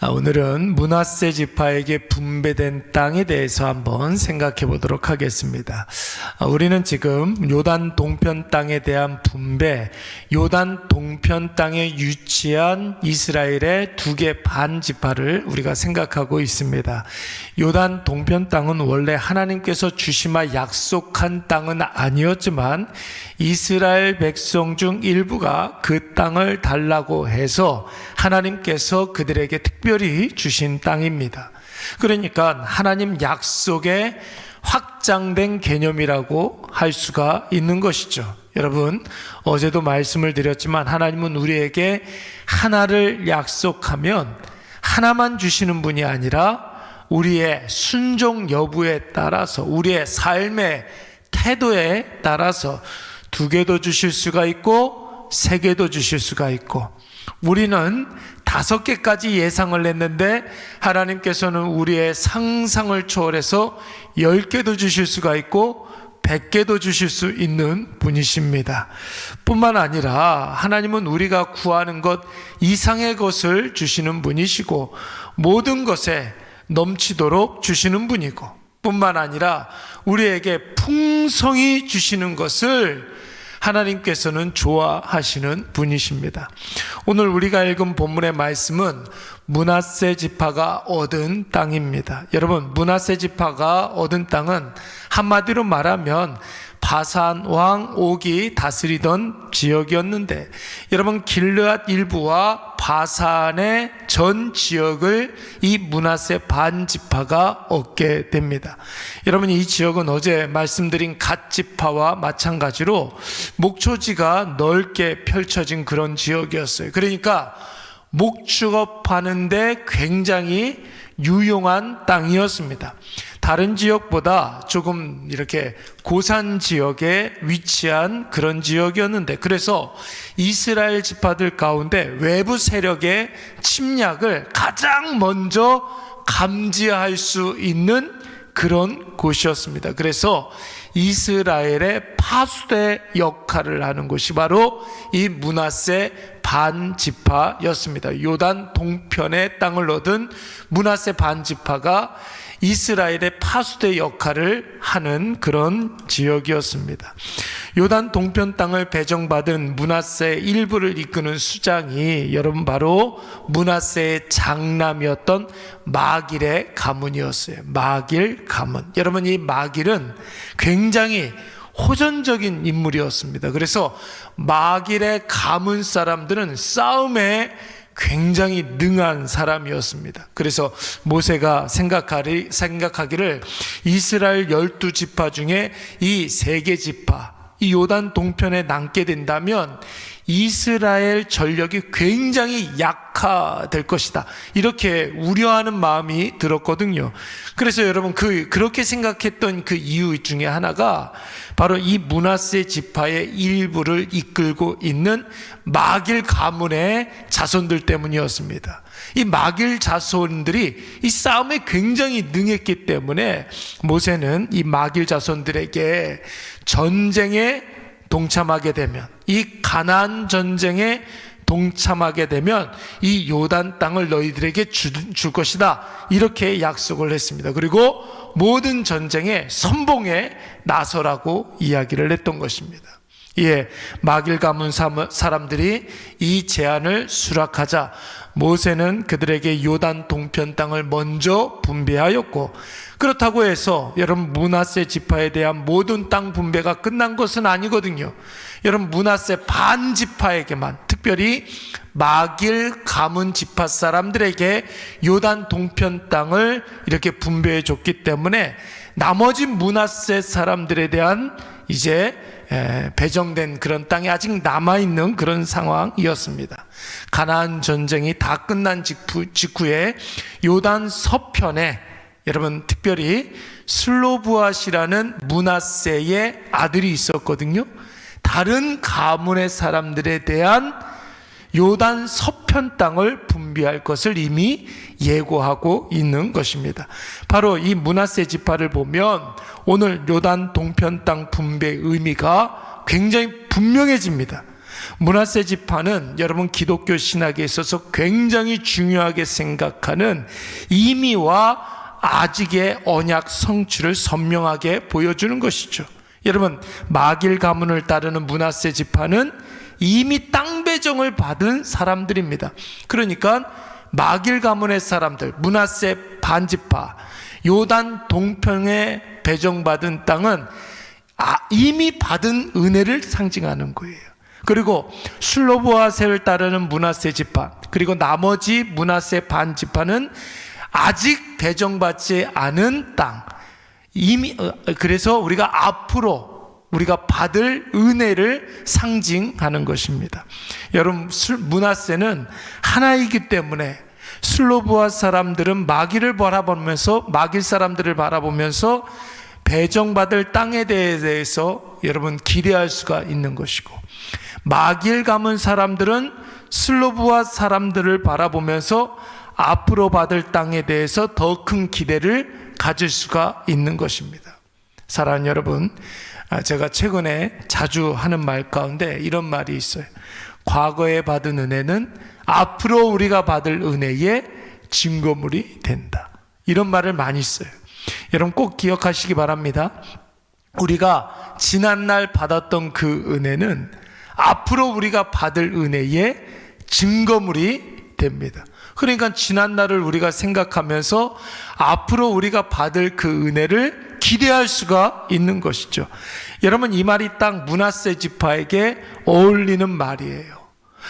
아, 오늘은 문하세 지파에게 분배된 땅에 대해서 한번 생각해 보도록 하겠습니다. 아, 우리는 지금 요단 동편 땅에 대한 분배, 요단 동편 땅에 위치한 이스라엘의 두 개 반 지파를 우리가 생각하고 있습니다. 요단 동편 땅은 원래 하나님께서 주시마 약속한 땅은 아니었지만 이스라엘 백성 중 일부가 그 땅을 달라고 해서 하나님께서 그들에게 특별 히 주신 땅입니다. 그러니까 하나님 약속의 확장된 개념이라고 할 수가 있는 것이죠. 여러분, 어제도 말씀을 드렸지만 하나님은 우리에게 하나를 약속하면 하나만 주시는 분이 아니라 우리의 순종 여부에 따라서 우리의 삶의 태도에 따라서 두 개도 주실 수가 있고 세 개도 주실 수가 있고 우리는 다섯 개까지 예상을 했는데 하나님께서는 우리의 상상을 초월해서 열 개도 주실 수가 있고 백 개도 주실 수 있는 분이십니다. 뿐만 아니라 하나님은 우리가 구하는 것 이상의 것을 주시는 분이시고 모든 것에 넘치도록 주시는 분이고 뿐만 아니라 우리에게 풍성히 주시는 것을 하나님께서는 좋아하시는 분이십니다. 오늘 우리가 읽은 본문의 말씀은 문하세 지파가 얻은 땅입니다. 여러분, 문하세 지파가 얻은 땅은 한마디로 말하면 바산 왕 옥이 다스리던 지역이었는데 여러분 길르앗 일부와 바산의 전 지역을 이 문하세 반지파가 얻게 됩니다. 여러분 이 지역은 어제 말씀드린 갓지파와 마찬가지로 목초지가 넓게 펼쳐진 그런 지역이었어요. 그러니까 목축업하는데 굉장히 유용한 땅이었습니다. 다른 지역보다 조금 이렇게 고산 지역에 위치한 그런 지역이었는데 그래서 이스라엘 지파들 가운데 외부 세력의 침략을 가장 먼저 감지할 수 있는 그런 곳이었습니다. 그래서 이스라엘의 파수대 역할을 하는 곳이 바로 이 문하세 반지파였습니다. 요단 동편의 땅을 얻은 문하세 반지파가 이스라엘의 파수대 역할을 하는 그런 지역이었습니다. 요단 동편 땅을 배정받은 문하세 일부를 이끄는 수장이 여러분 바로 문하세의 장남이었던 마길의 가문이었어요. 마길 가문. 여러분 이 마길은 굉장히 호전적인 인물이었습니다. 그래서 마길의 가문 사람들은 싸움에 굉장히 능한 사람이었습니다. 그래서 모세가 생각하리, 생각하기를 이스라엘 열두 지파 중에 이 세 개 지파, 이 요단 동편에 남게 된다면 이스라엘 전력이 굉장히 약화될 것이다. 이렇게 우려하는 마음이 들었거든요. 그래서 여러분 그 그렇게 생각했던 그 이유 중에 하나가 바로 이 문하세 지파의 일부를 이끌고 있는 마길 가문의 자손들 때문이었습니다. 이 마길 자손들이 이 싸움에 굉장히 능했기 때문에 모세는 이 마길 자손들에게 전쟁에 동참하게 되면 이 가나안 전쟁에 동참하게 되면 이 요단 땅을 너희들에게 주, 줄 것이다 이렇게 약속을 했습니다. 그리고 모든 전쟁에 선봉에 나서라고 이야기를 했던 것입니다. 예, 마길 가문 사람들이 이 제안을 수락하자 모세는 그들에게 요단 동편 땅을 먼저 분배하였고 그렇다고 해서 여러분 문하세 지파에 대한 모든 땅 분배가 끝난 것은 아니거든요. 여러분 문하세 반 지파에게만 특별히 마길 가문 지파 사람들에게 요단 동편 땅을 이렇게 분배해 줬기 때문에 나머지 문하세 사람들에 대한 이제 배정된 그런 땅이 아직 남아 있는 그런 상황이었습니다. 가나안 전쟁이 다 끝난 직후, 직후에 요단 서편에 여러분 특별히 슬로브아시라는 문하세의 아들이 있었거든요. 다른 가문의 사람들에 대한 요단 서편 땅을 분비할 것을 이미 예고하고 있는 것입니다. 바로 이 문하세 지파를 보면 오늘 요단 동편 땅 분배의 의미가 굉장히 분명해집니다. 문하세 지파는 여러분 기독교 신학에 있어서 굉장히 중요하게 생각하는 임의와 아직의 언약 성취를 선명하게 보여주는 것이죠. 여러분 마길 가문을 따르는 문하세 지파는 이미 땅 배정을 받은 사람들입니다. 그러니까 마길 가문의 사람들, 문하세 반지파, 요단 동평에 배정받은 땅은 아, 이미 받은 은혜를 상징하는 거예요. 그리고 슬로보아세를 따르는 문하세 지파, 그리고 나머지 문하세 반 지파는 아직 배정받지 않은 땅. 이미 어, 그래서 우리가 앞으로 우리가 받을 은혜를 상징하는 것입니다. 여러분 문하세는 하나이기 때문에 슬로브아 사람들은 마귀를 바라보면서 마길 사람들을 바라보면서 배정받을 땅에 대해서 여러분 기대할 수가 있는 것이고 마길 가문 사람들은 슬로브아 사람들을 바라보면서 앞으로 받을 땅에 대해서 더 큰 기대를 가질 수가 있는 것입니다. 사랑하는 여러분, 아, 제가 최근에 자주 하는 말 가운데 이런 말이 있어요. 과거에 받은 은혜는 앞으로 우리가 받을 은혜의 증거물이 된다. 이런 말을 많이 써요. 여러분 꼭 기억하시기 바랍니다. 우리가 지난날 받았던 그 은혜는 앞으로 우리가 받을 은혜의 증거물이 됩니다. 그러니까 지난날을 우리가 생각하면서 앞으로 우리가 받을 그 은혜를 기대할 수가 있는 것이죠. 여러분 이 말이 딱 문하세 지파에게 어울리는 말이에요.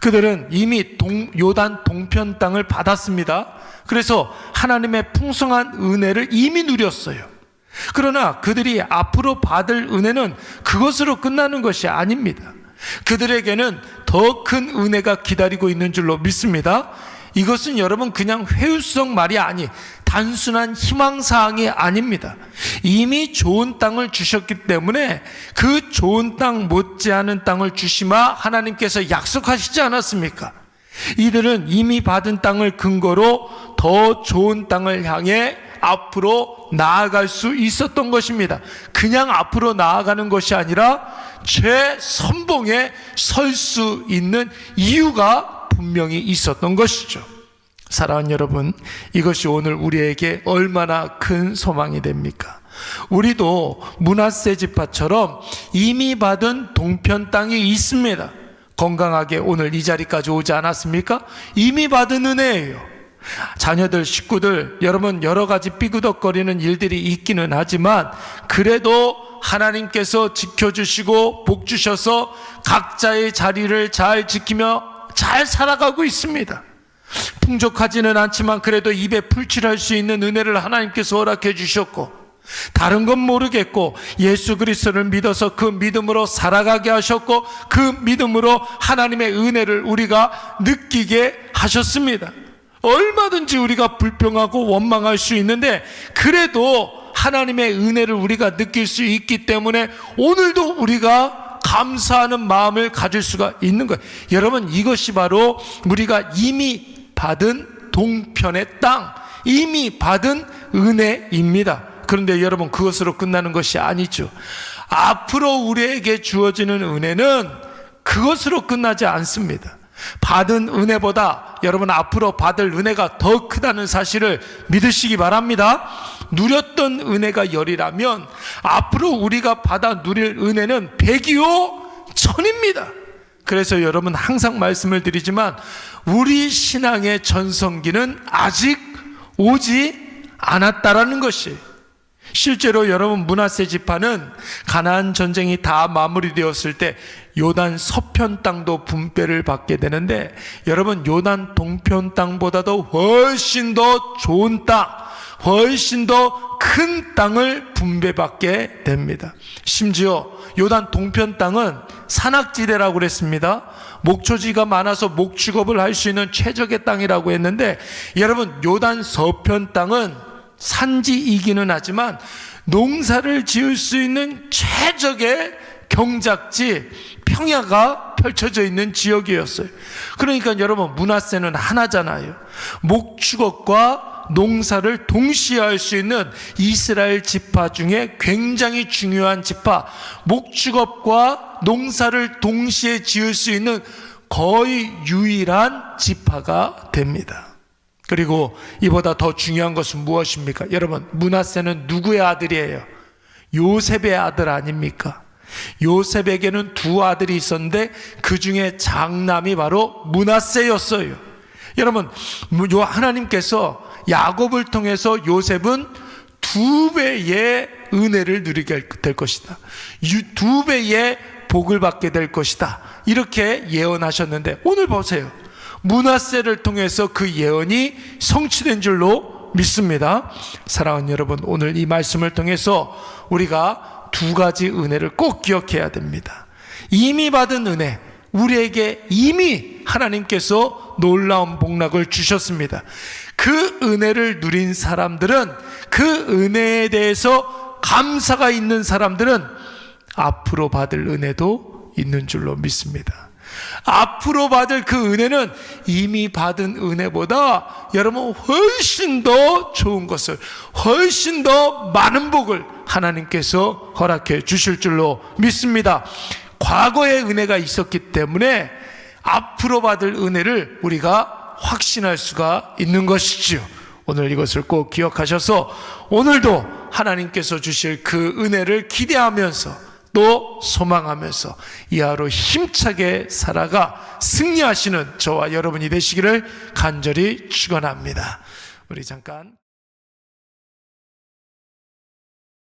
그들은 이미 동, 요단 동편 땅을 받았습니다. 그래서 하나님의 풍성한 은혜를 이미 누렸어요. 그러나 그들이 앞으로 받을 은혜는 그것으로 끝나는 것이 아닙니다. 그들에게는 더 큰 은혜가 기다리고 있는 줄로 믿습니다. 이것은 여러분 그냥 회유성 말이 아니 단순한 희망사항이 아닙니다. 이미 좋은 땅을 주셨기 때문에 그 좋은 땅 못지않은 땅을 주시마 하나님께서 약속하시지 않았습니까? 이들은 이미 받은 땅을 근거로 더 좋은 땅을 향해 앞으로 나아갈 수 있었던 것입니다. 그냥 앞으로 나아가는 것이 아니라 최선봉에 설 수 있는 이유가 분명히 있었던 것이죠. 사랑하는 여러분, 이것이 오늘 우리에게 얼마나 큰 소망이 됩니까? 우리도 문하세 지파처럼 이미 받은 동편 땅이 있습니다. 건강하게 오늘 이 자리까지 오지 않았습니까? 이미 받은 은혜예요. 자녀들, 식구들, 여러분 여러 가지 삐그덕거리는 일들이 있기는 하지만 그래도 하나님께서 지켜주시고 복 주셔서 각자의 자리를 잘 지키며 잘 살아가고 있습니다. 풍족하지는 않지만 그래도 입에 풀칠할 수 있는 은혜를 하나님께서 허락해 주셨고 다른 건 모르겠고 예수 그리스도를 믿어서 그 믿음으로 살아가게 하셨고 그 믿음으로 하나님의 은혜를 우리가 느끼게 하셨습니다. 얼마든지 우리가 불평하고 원망할 수 있는데 그래도 하나님의 은혜를 우리가 느낄 수 있기 때문에 오늘도 우리가 감사하는 마음을 가질 수가 있는 거예요. 여러분 이것이 바로 우리가 이미 받은 동편의 땅, 이미 받은 은혜입니다. 그런데 여러분 그것으로 끝나는 것이 아니죠. 앞으로 우리에게 주어지는 은혜는 그것으로 끝나지 않습니다. 받은 은혜보다 여러분 앞으로 받을 은혜가 더 크다는 사실을 믿으시기 바랍니다. 누렸던 은혜가 열이라면 앞으로 우리가 받아 누릴 은혜는 백이요 천입니다. 그래서 여러분 항상 말씀을 드리지만 우리 신앙의 전성기는 아직 오지 않았다라는 것이 실제로 여러분 문하세 지파는 가나안 전쟁이 다 마무리되었을 때 요단 서편 땅도 분배를 받게 되는데 여러분 요단 동편 땅보다도 훨씬 더 좋은 땅, 훨씬 더 큰 땅을 분배받게 됩니다. 심지어 요단 동편 땅은 산악지대라고 그랬습니다. 목초지가 많아서 목축업을 할 수 있는 최적의 땅이라고 했는데 여러분 요단 서편 땅은 산지이기는 하지만 농사를 지을 수 있는 최적의 경작지 평야가 펼쳐져 있는 지역이었어요. 그러니까 여러분 문화세는 하나잖아요. 목축업과 농사를 동시에 할 수 있는 이스라엘 지파 중에 굉장히 중요한 지파 목축업과 농사를 동시에 지을 수 있는 거의 유일한 지파가 됩니다. 그리고 이보다 더 중요한 것은 무엇입니까? 여러분, 문하세는 누구의 아들이에요? 요셉의 아들 아닙니까? 요셉에게는 두 아들이 있었는데 그 중에 장남이 바로 문하세였어요. 여러분, 요 하나님께서 야곱을 통해서 요셉은 두 배의 은혜를 누리게 될 것이다. 유- 두 배의 복을 받게 될 것이다. 이렇게 예언하셨는데 오늘 보세요. 문하세를 통해서 그 예언이 성취된 줄로 믿습니다. 사랑하는 여러분, 오늘 이 말씀을 통해서 우리가 두 가지 은혜를 꼭 기억해야 됩니다. 이미 받은 은혜, 우리에게 이미 하나님께서 놀라운 복락을 주셨습니다. 그 은혜를 누린 사람들은 그 은혜에 대해서 감사가 있는 사람들은 앞으로 받을 은혜도 있는 줄로 믿습니다. 앞으로 받을 그 은혜는 이미 받은 은혜보다 여러분 훨씬 더 좋은 것을 훨씬 더 많은 복을 하나님께서 허락해 주실 줄로 믿습니다. 과거의 은혜가 있었기 때문에 앞으로 받을 은혜를 우리가 확신할 수가 있는 것이지요. 오늘 이것을 꼭 기억하셔서 오늘도 하나님께서 주실 그 은혜를 기대하면서 또 소망하면서 이 하루 힘차게 살아가 승리하시는 저와 여러분이 되시기를 간절히 축원합니다. 우리 잠깐